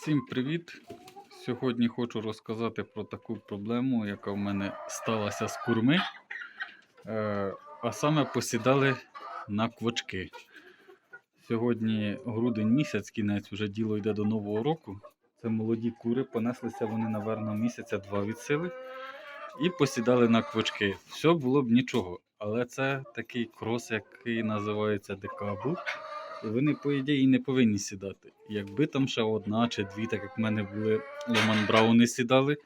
Всім привіт! Сьогодні хочу розказати про таку проблему, яка в мене сталася з курми. Е, а саме посідали на квочки. Сьогодні грудень місяць, кінець, вже діло йде до Нового року. Це молоді кури, понеслися вони, наверно, місяця два від сили і посідали на квочки. Все було б нічого. Але це такий крос, який називається декабу. Вони, по ідеї, не повинні сідати. Якби там ще одна чи дві, так як в мене були Ломан Брауни сідали,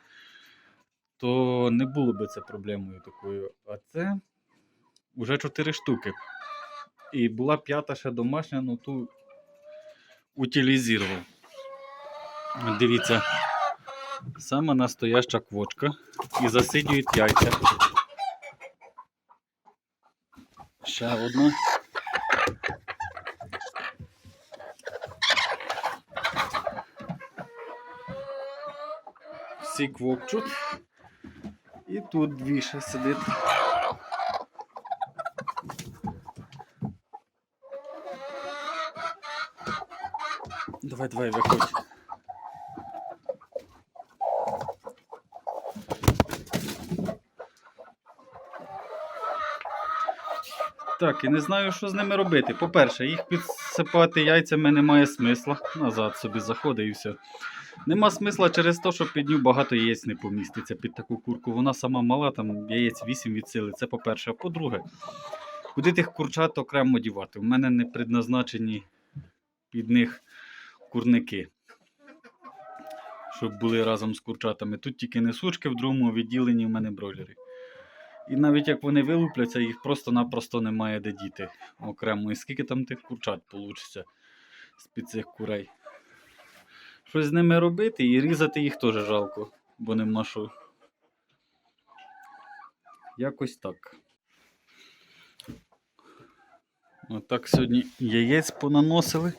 то не було би це проблемою такою. А це вже чотири штуки. І була п'ята ще домашня, ну ту утилізував. Дивіться, саме настояща квочка. І засидюють яйця. Ще одна. Всі квокчуть. І тут дві ще сидить. Давай, давай, виходь. Так, і не знаю, що з ними робити. По-перше, їх підсипати яйцями немає смисла. Назад собі заходить і все. Нема смисла через те, що під ню багато яєць не поміститься під таку курку. Вона сама мала, там яєць 8 від сили. Це по-перше. А по-друге, куди тих курчат окремо дівати? У мене не предназначені під них курники. Щоб були разом з курчатами. Тут тільки несучки, в другому відділенні в мене бройлери. І навіть як вони вилупляться, їх просто-напросто немає де діти окремо. І скільки там тих курчат вийде з-під цих курей. Щось з ними робити і різати їх теж жалко, бо нема що. Якось так. Отак сьогодні яєць понаносили.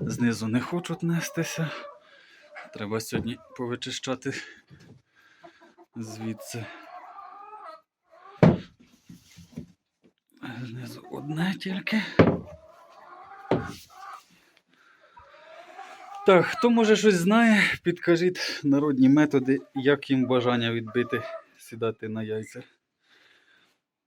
Знизу не хочуть нестися. Треба сьогодні повичищати звідси. Знизу одне тільки. Так, хто може щось знає, підкажіть народні методи, як їм бажання відбити, сідати на яйця.